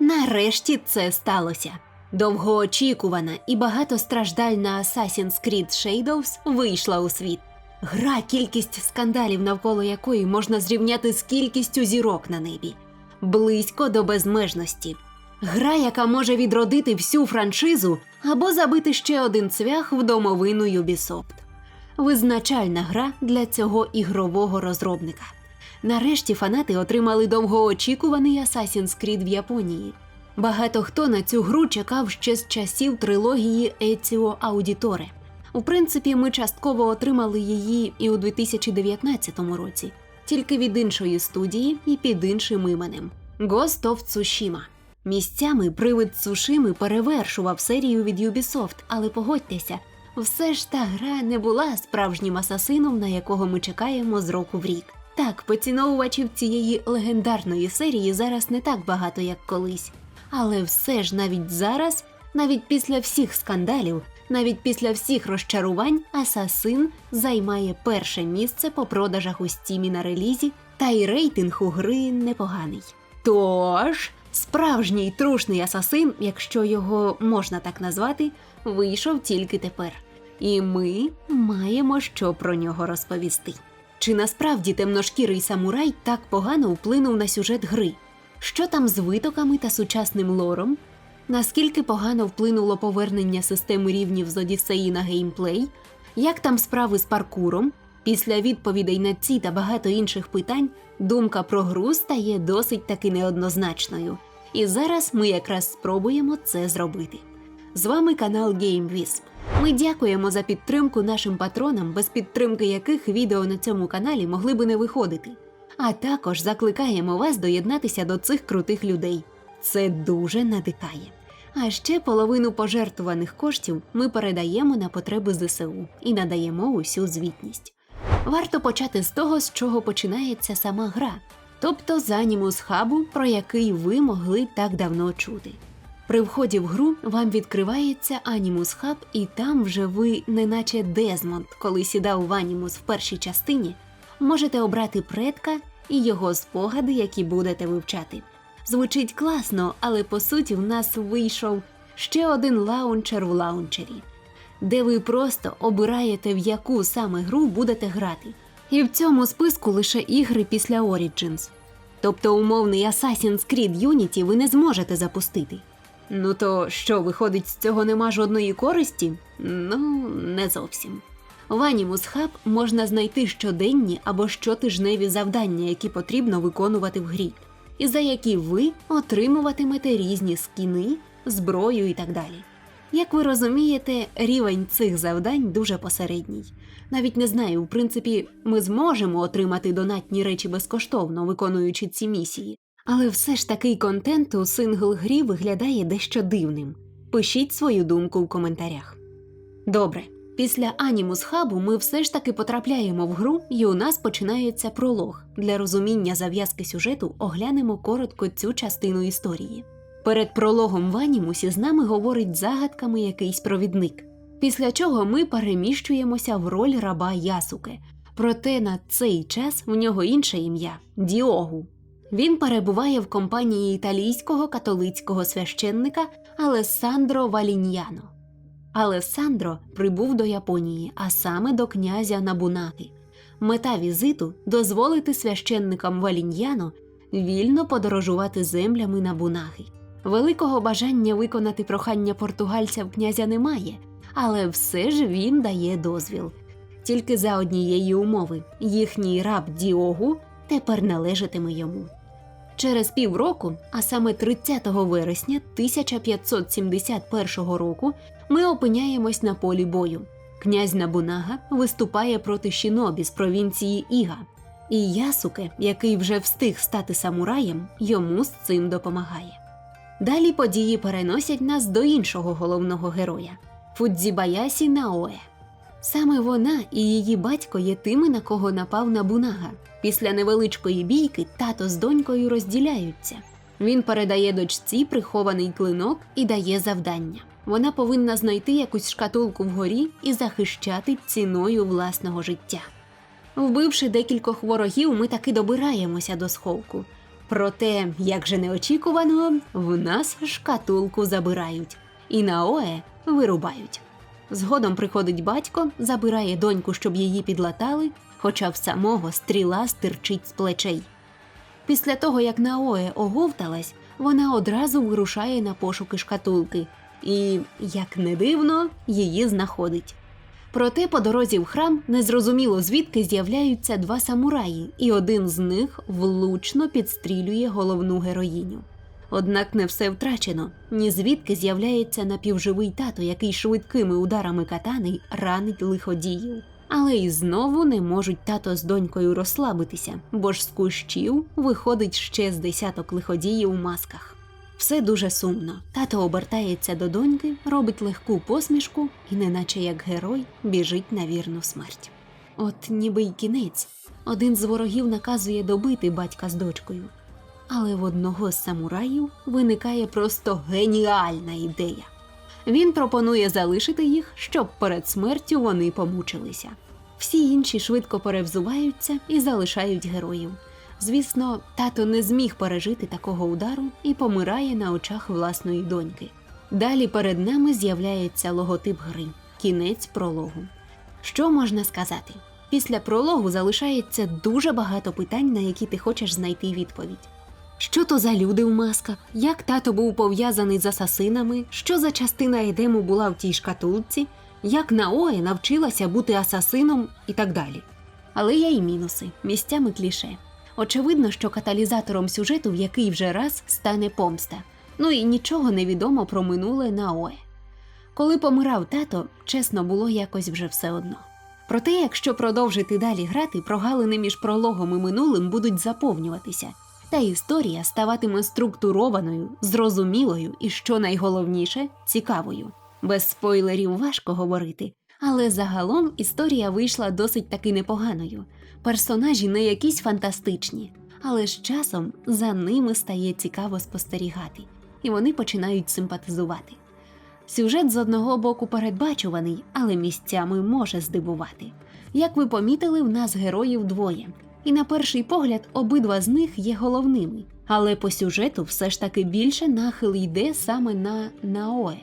Нарешті це сталося. Довгоочікувана і багатостраждальна Assassin's Creed Shadows вийшла у світ. Гра, кількість скандалів, навколо якої можна зрівняти з кількістю зірок на небі, близько до безмежності. Гра, яка може відродити всю франшизу або забити ще один цвях в домовину Ubisoft. Визначальна гра для цього ігрового розробника. Нарешті фанати отримали довгоочікуваний Assassin's Creed в Японії. Багато хто на цю гру чекав ще з часів трилогії Еціо Аудіторе. У принципі, ми частково отримали її і у 2019 році, тільки від іншої студії і під іншим іменем Ghost of Tsushima. Місцями привид Цушими перевершував серію від Ubisoft, але погодьтеся, все ж та гра не була справжнім асасином, на якого ми чекаємо з року в рік. Так, поціновувачів цієї легендарної серії зараз не так багато, як колись. Але все ж навіть зараз, навіть після всіх скандалів, навіть після всіх розчарувань, Асасин займає перше місце по продажах у стімі на релізі, та й рейтинг у гри непоганий. Тож, справжній трушний асасин, якщо його можна так назвати, вийшов тільки тепер. І ми маємо що про нього розповісти. Чи насправді темношкірий самурай так погано вплинув на сюжет гри? Що там з витоками та сучасним лором? Наскільки погано вплинуло повернення системи рівнів з Одіссеї на геймплей? Як там справи з паркуром? Після відповідей на ці та багато інших питань думка про гру стає досить таки неоднозначною. І зараз ми якраз спробуємо це зробити. З вами канал GameWisp. Ми дякуємо за підтримку нашим патронам, без підтримки яких відео на цьому каналі могли би не виходити. А також закликаємо вас доєднатися до цих крутих людей. Це дуже надихає. А ще половину пожертвуваних коштів ми передаємо на потреби ЗСУ і надаємо усю звітність. Варто почати з того, з чого починається сама гра, тобто з анімус хабу, про який ви могли так давно чути. При вході в гру вам відкривається Animus Hub, і там вже ви, неначе Дезмонд, коли сідав в Анімус в першій частині, можете обрати предка і його спогади, які будете вивчати. Звучить класно, але по суті в нас вийшов ще один лаунчер в лаунчері, де ви просто обираєте, в яку саме гру будете грати. І в цьому списку лише ігри після Origins. Тобто умовний Assassin's Creed Unity ви не зможете запустити. Ну то що, виходить, з цього нема жодної користі? Ну, не зовсім. В Animus Hub можна знайти щоденні або щотижневі завдання, які потрібно виконувати в грі, і за які ви отримуватимете різні скіни, зброю і так далі. Як ви розумієте, рівень цих завдань дуже посередній. Навіть не знаю, в принципі, ми зможемо отримати донатні речі безкоштовно, виконуючи ці місії. Але все ж такий контент у сингл-грі виглядає дещо дивним. Пишіть свою думку в коментарях. Добре, після Анімус Хабу ми все ж таки потрапляємо в гру, і у нас починається пролог. Для розуміння зав'язки сюжету оглянемо коротко цю частину історії. Перед прологом в Анімусі з нами говорить загадками якийсь провідник, після чого ми переміщуємося в роль раба Ясуке. Проте на цей час в нього інше ім'я Діогу. Він перебуває в компанії італійського католицького священника Алессандро Валіньяно. Алессандро прибув до Японії, а саме до князя Набунаги. Мета візиту дозволити священникам Валіньяно вільно подорожувати землями Набунаги. Великого бажання виконати прохання португальця в князя немає, але все ж він дає дозвіл. Тільки за однієї умови їхній раб Діогу тепер належатиме йому. Через півроку, а саме 30 вересня 1571 року, ми опиняємось на полі бою. Князь Набунага виступає проти Шінобі з провінції Іга, і Ясуке, який вже встиг стати самураєм, йому з цим допомагає. Далі події переносять нас до іншого головного героя Фудзібаясі Наое. Саме вона і її батько є тими, на кого напав Набунага. Після невеличкої бійки тато з донькою розділяються. Він передає дочці прихований клинок і дає завдання. Вона повинна знайти якусь шкатулку вгорі і захищати ціною власного життя. Вбивши декількох ворогів, ми таки добираємося до сховку. Проте, як же неочікувано, в нас шкатулку забирають, і Наое вирубають. Згодом приходить батько, забирає доньку, щоб її підлатали, хоча в самого стріла стирчить з плечей. Після того, як Наое оговталась, вона одразу вирушає на пошуки шкатулки і, як не дивно, її знаходить. Проте по дорозі в храм незрозуміло звідки з'являються два самураї, і один з них влучно підстрілює головну героїню. Однак не все втрачено. Ні звідки з'являється напівживий тато, який швидкими ударами катани ранить лиходіїв. Але й знову не можуть тато з донькою розслабитися, бо ж з кущів виходить ще з десяток лиходіїв у масках. Все дуже сумно. Тато обертається до доньки, робить легку посмішку і, неначе як герой, біжить на вірну смерть. От ніби й кінець. Один з ворогів наказує добити батька з дочкою. Але в одного з самураїв виникає просто геніальна ідея. Він пропонує залишити їх, щоб перед смертю вони помучилися. Всі інші швидко перевзуваються і залишають героїв. Звісно, тато не зміг пережити такого удару і помирає на очах власної доньки. Далі перед нами з'являється логотип гри, кінець прологу. Що можна сказати? Після прологу залишається дуже багато питань, на які ти хочеш знайти відповідь. Що то за люди в масках? Як тато був пов'язаний з асасинами? Що за частина Едему була в тій шкатулці? Як Наоe навчилася бути асасином і так далі. Але є й мінуси, місцями кліше. Очевидно, що каталізатором сюжету в який вже раз стане помста. Ну і нічого не відомо про минуле Наоe. Коли помирав тато, чесно було якось вже все одно. Проте, якщо продовжити далі грати, прогалини між прологом і минулим будуть заповнюватися, та історія ставатиме структурованою, зрозумілою і, що найголовніше, цікавою. Без спойлерів важко говорити, але загалом історія вийшла досить таки непоганою. Персонажі не якісь фантастичні, але з часом за ними стає цікаво спостерігати, і вони починають симпатизувати. Сюжет з одного боку передбачуваний, але місцями може здивувати. Як ви помітили, в нас героїв двоє, і на перший погляд обидва з них є головними. Але по сюжету все ж таки більше нахил йде саме на Наое,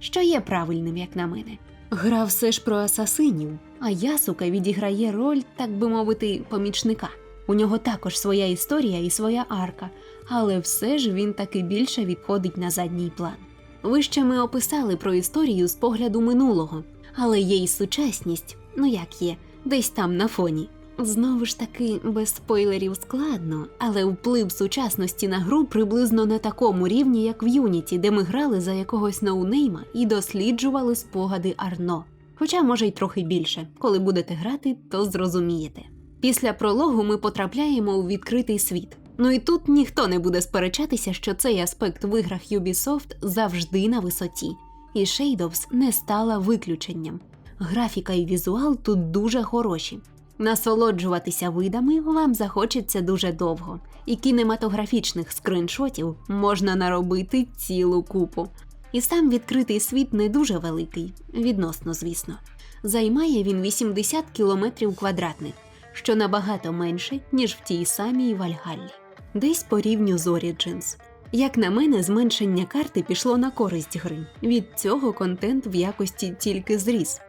що є правильним, як на мене. Гра все ж про асасинів, а Ясука відіграє роль, так би мовити, помічника. У нього також своя історія і своя арка, але все ж він таки більше відходить на задній план. Вище ми описали про історію з погляду минулого, але є й сучасність, ну як є, десь там на фоні. Знову ж таки, без спойлерів складно, але вплив сучасності на гру приблизно на такому рівні, як в Юніті, де ми грали за якогось ноунейма і досліджували спогади Арно. Хоча, може, й трохи більше. Коли будете грати, то зрозумієте. Після прологу ми потрапляємо у відкритий світ. Ну і тут ніхто не буде сперечатися, що цей аспект в іграх Ubisoft завжди на висоті, і Shadows не стала виключенням. Графіка і візуал тут дуже хороші. Насолоджуватися видами вам захочеться дуже довго, і кінематографічних скриншотів можна наробити цілу купу. І сам відкритий світ не дуже великий, відносно, звісно. Займає він 80 кілометрів квадратних, що набагато менше, ніж в тій самій Вальгаллі, десь по рівню з Origins. Як на мене, зменшення карти пішло на користь гри. Від цього контент в якості тільки зріс.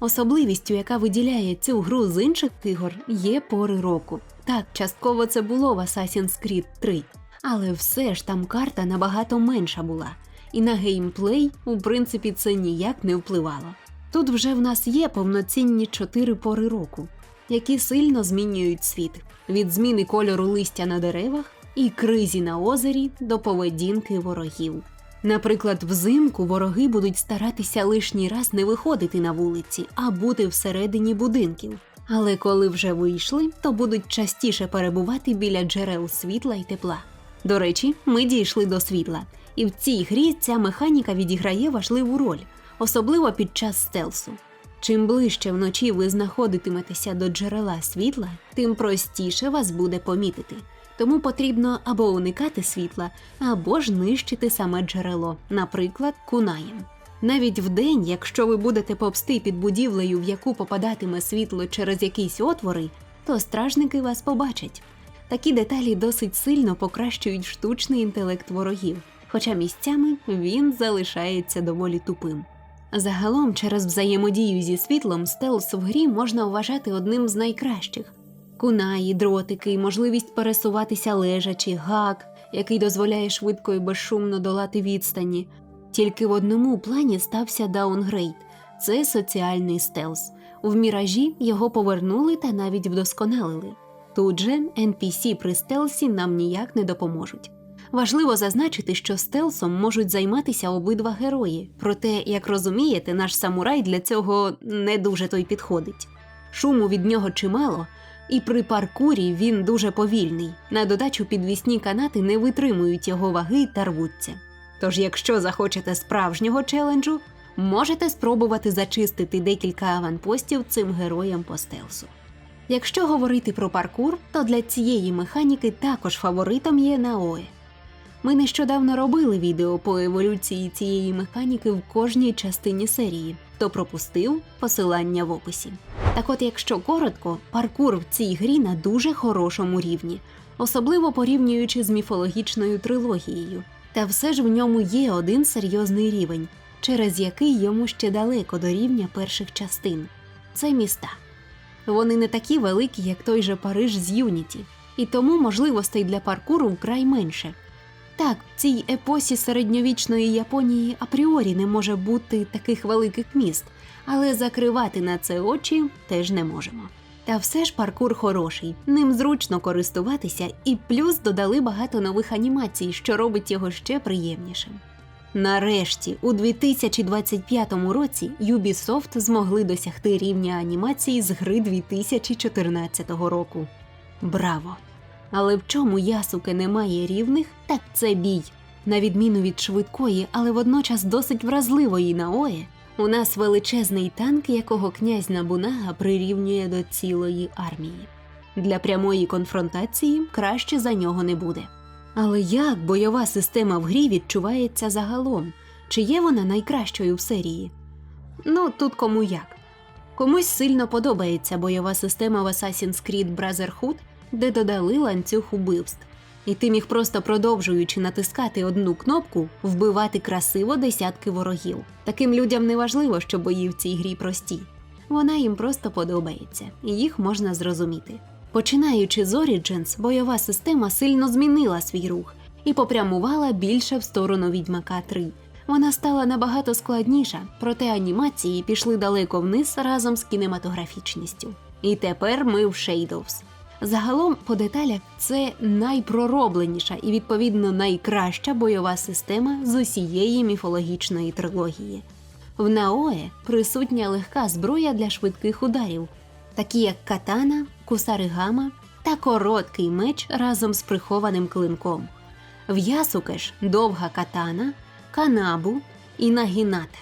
Особливістю, яка виділяє цю гру з інших ігор, є пори року. Так, частково це було в Assassin's Creed 3, але все ж там карта набагато менша була, і на геймплей, у принципі, це ніяк не впливало. Тут вже в нас є повноцінні чотири пори року, які сильно змінюють світ від зміни кольору листя на деревах і кризі на озері до поведінки ворогів. Наприклад, взимку вороги будуть старатися лишній раз не виходити на вулиці, а бути всередині будинків. Але коли вже вийшли, то будуть частіше перебувати біля джерел світла й тепла. До речі, ми дійшли до світла, і в цій грі ця механіка відіграє важливу роль, особливо під час стелсу. Чим ближче вночі ви знаходитиметеся до джерела світла, тим простіше вас буде помітити. Тому потрібно або уникати світла, або ж нищити саме джерело, наприклад, кунаєм. Навіть вдень, якщо ви будете повсти під будівлею, в яку попадатиме світло через якісь отвори, то стражники вас побачать. Такі деталі досить сильно покращують штучний інтелект ворогів, хоча місцями він залишається доволі тупим. Загалом, через взаємодію зі світлом, стелс в грі можна вважати одним з найкращих. Кунаї, дротики, можливість пересуватися лежачи, гак, який дозволяє швидко і безшумно долати відстані. Тільки в одному плані стався даунгрейд це соціальний стелс. В міражі його повернули та навіть вдосконалили. Тут же NPC при стелсі нам ніяк не допоможуть. Важливо зазначити, що стелсом можуть займатися обидва герої, проте, як розумієте, наш самурай для цього не дуже той підходить. Шуму від нього чимало, і при паркурі він дуже повільний. На додачу підвісні канати не витримують його ваги та рвуться. Тож, якщо захочете справжнього челенджу, можете спробувати зачистити декілька аванпостів цим героям по стелсу. Якщо говорити про паркур, то для цієї механіки також фаворитом є Наоe. Ми нещодавно робили відео по еволюції цієї механіки в кожній частині серії, хто пропустив посилання в описі. Так от, якщо коротко, паркур в цій грі на дуже хорошому рівні, особливо порівнюючи з міфологічною трилогією. Та все ж в ньому є один серйозний рівень, через який йому ще далеко до рівня перших частин це міста. Вони не такі великі, як той же Париж з Юніті, і тому можливостей для паркуру вкрай менше. Так, в цій епосі середньовічної Японії апріорі не може бути таких великих міст, але закривати на це очі теж не можемо. Та все ж паркур хороший, ним зручно користуватися, і плюс додали багато нових анімацій, що робить його ще приємнішим. Нарешті, у 2025 році Ubisoft змогли досягти рівня анімації з гри 2014 року. Браво! Але в чому ясуки немає рівних, так це бій. На відміну від швидкої, але водночас досить вразливої наої, у нас величезний танк, якого князь Набунага прирівнює до цілої армії. Для прямої конфронтації краще за нього не буде. Але як бойова система в грі відчувається загалом? Чи є вона найкращою в серії? Ну, тут кому як. Комусь сильно подобається бойова система в Assassin's Creed Brotherhood, де додали ланцюг убивств. І ти міг просто продовжуючи натискати одну кнопку, вбивати красиво десятки ворогів. Таким людям не важливо, що бої в цій грі прості. Вона їм просто подобається, і їх можна зрозуміти. Починаючи з Origins, бойова система сильно змінила свій рух і попрямувала більше в сторону Відьмака 3. Вона стала набагато складніша, проте анімації пішли далеко вниз разом з кінематографічністю. І тепер ми в Shadows. Загалом, по деталях, це найпроробленіша і відповідно найкраща бойова система з усієї міфологічної трилогії. В Наое присутня легка зброя для швидких ударів, такі як катана, кусаригама та короткий меч разом з прихованим клинком. В Ясуке ж довга катана, канабу і нагіната.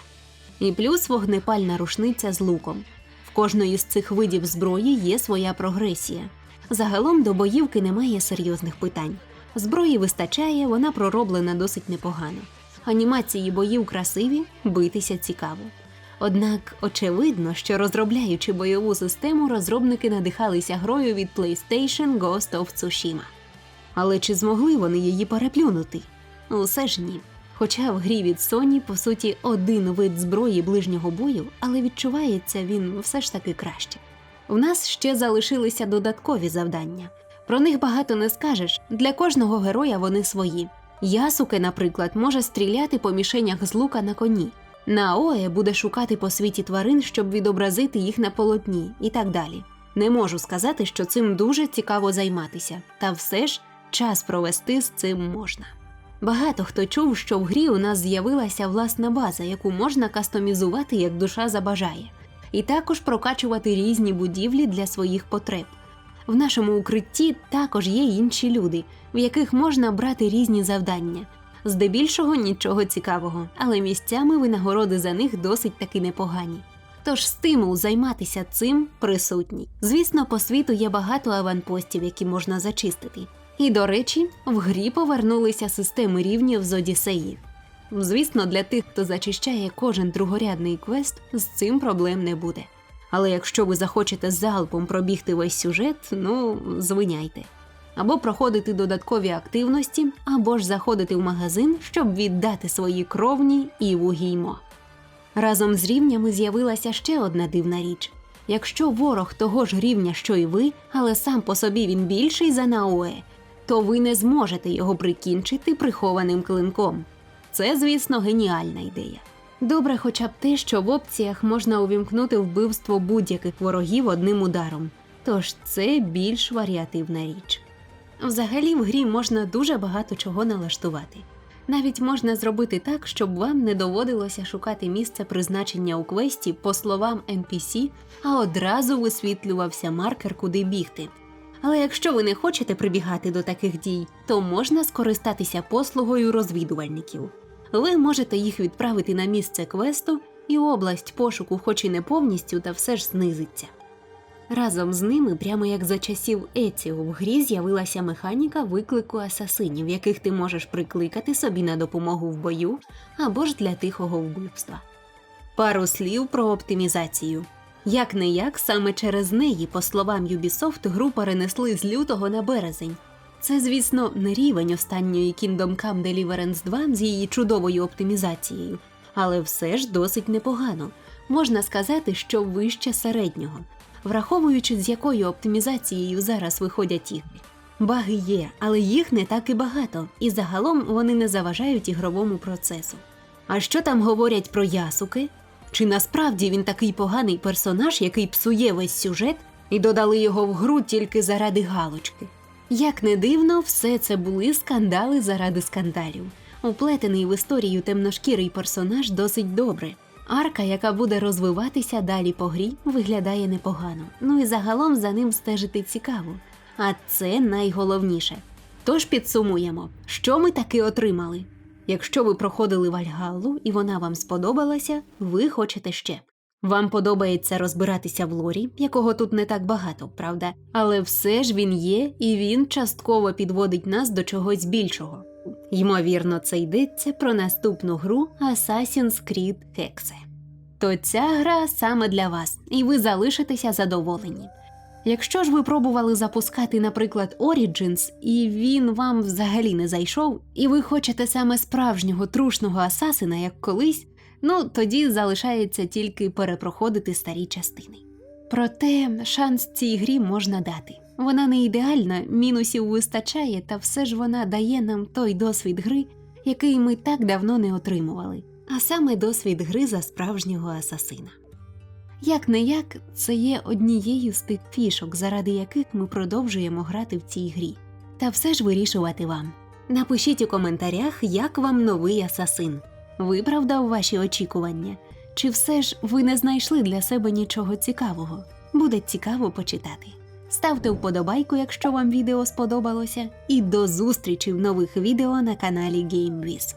І плюс вогнепальна рушниця з луком. В кожної з цих видів зброї є своя прогресія. Загалом до боївки немає серйозних питань. Зброї вистачає, вона пророблена досить непогано. Анімації боїв красиві, битися цікаво. Однак очевидно, що розробляючи бойову систему, розробники надихалися грою від PlayStation Ghost of Tsushima. Але чи змогли вони її переплюнути? Усе ж ні. Хоча в грі від Sony, по суті, один вид зброї ближнього бою, але відчувається він все ж таки краще. В нас ще залишилися додаткові завдання. Про них багато не скажеш, для кожного героя вони свої. Ясуке, наприклад, може стріляти по мішенях з лука на коні. Наое буде шукати по світі тварин, щоб відобразити їх на полотні, і так далі. Не можу сказати, що цим дуже цікаво займатися, та все ж час провести з цим можна. Багато хто чув, що в грі у нас з'явилася власна база, яку можна кастомізувати як душа забажає, і також прокачувати різні будівлі для своїх потреб. В нашому укритті також є інші люди, в яких можна брати різні завдання. Здебільшого нічого цікавого, але місцями винагороди за них досить таки непогані. Тож стимул займатися цим присутній. Звісно, по світу є багато аванпостів, які можна зачистити. І, до речі, в грі повернулися системи рівнів з Одіссеї. Звісно, для тих, хто зачищає кожен другорядний квест, з цим проблем не буде. Але якщо ви захочете залпом пробігти весь сюжет, ну звиняйте. або проходити додаткові активності, або ж заходити в магазин, щоб віддати свої кровні і вугіймо. Разом з рівнями з'явилася ще одна дивна річ. Якщо ворог того ж рівня, що й ви, але сам по собі він більший за Наоe, то ви не зможете його прикінчити прихованим клинком. Це, звісно, геніальна ідея. Добре, хоча б те, що в опціях можна увімкнути вбивство будь-яких ворогів одним ударом, тож це більш варіативна річ. Взагалі в грі можна дуже багато чого налаштувати. Навіть можна зробити так, щоб вам не доводилося шукати місце призначення у квесті по словам NPC, а одразу висвітлювався маркер, куди бігти. Але якщо ви не хочете прибігати до таких дій, то можна скористатися послугою розвідувальників. Ви можете їх відправити на місце квесту, і область пошуку, хоч і не повністю, та все ж знизиться. Разом з ними, прямо як за часів Еціо, в грі з'явилася механіка виклику асасинів, яких ти можеш прикликати собі на допомогу в бою або ж для тихого вбивства. Пару слів про оптимізацію. Як не як, саме через неї, по словам Ubisoft, гру перенесли з лютого на березень. Це, звісно, не рівень останньої Kingdom Come Deliverance 2 з її чудовою оптимізацією, але все ж досить непогано. Можна сказати, що вище середнього, враховуючи з якою оптимізацією зараз виходять ігри. Баги є, але їх не так і багато, і загалом вони не заважають ігровому процесу. А що там говорять про ясуки? Чи насправді він такий поганий персонаж, який псує весь сюжет, і додали його в гру тільки заради галочки? Як не дивно, все це були скандали заради скандалів. Уплетений в історію темношкірий персонаж досить добре. Арка, яка буде розвиватися далі по грі, виглядає непогано. Ну і загалом за ним стежити цікаво. А це найголовніше. Тож підсумуємо, що ми таки отримали. Якщо ви проходили Вальгаллу і вона вам сподобалася, ви хочете ще. Вам подобається розбиратися в лорі, якого тут не так багато, правда? Але все ж він є, і він частково підводить нас до чогось більшого. Ймовірно, це йдеться про наступну гру Assassin's Creed Hexe. То ця гра саме для вас, і ви залишитеся задоволені. Якщо ж ви пробували запускати, наприклад, Origins, і він вам взагалі не зайшов, і ви хочете саме справжнього трушного асасина, як колись, ну тоді залишається тільки перепроходити старі частини. Проте шанс цій грі можна дати. Вона не ідеальна, мінусів вистачає, та все ж вона дає нам той досвід гри, який ми так давно не отримували, а саме досвід гри за справжнього асасина. Як не як, це є однією з тих фішок, заради яких ми продовжуємо грати в цій грі. Та все ж вирішувати вам. Напишіть у коментарях, як вам новий асасин. Виправдав ваші очікування? Чи все ж ви не знайшли для себе нічого цікавого? Буде цікаво почитати. Ставте вподобайку, якщо вам відео сподобалося, і до зустрічі в нових відео на каналі GameWiz.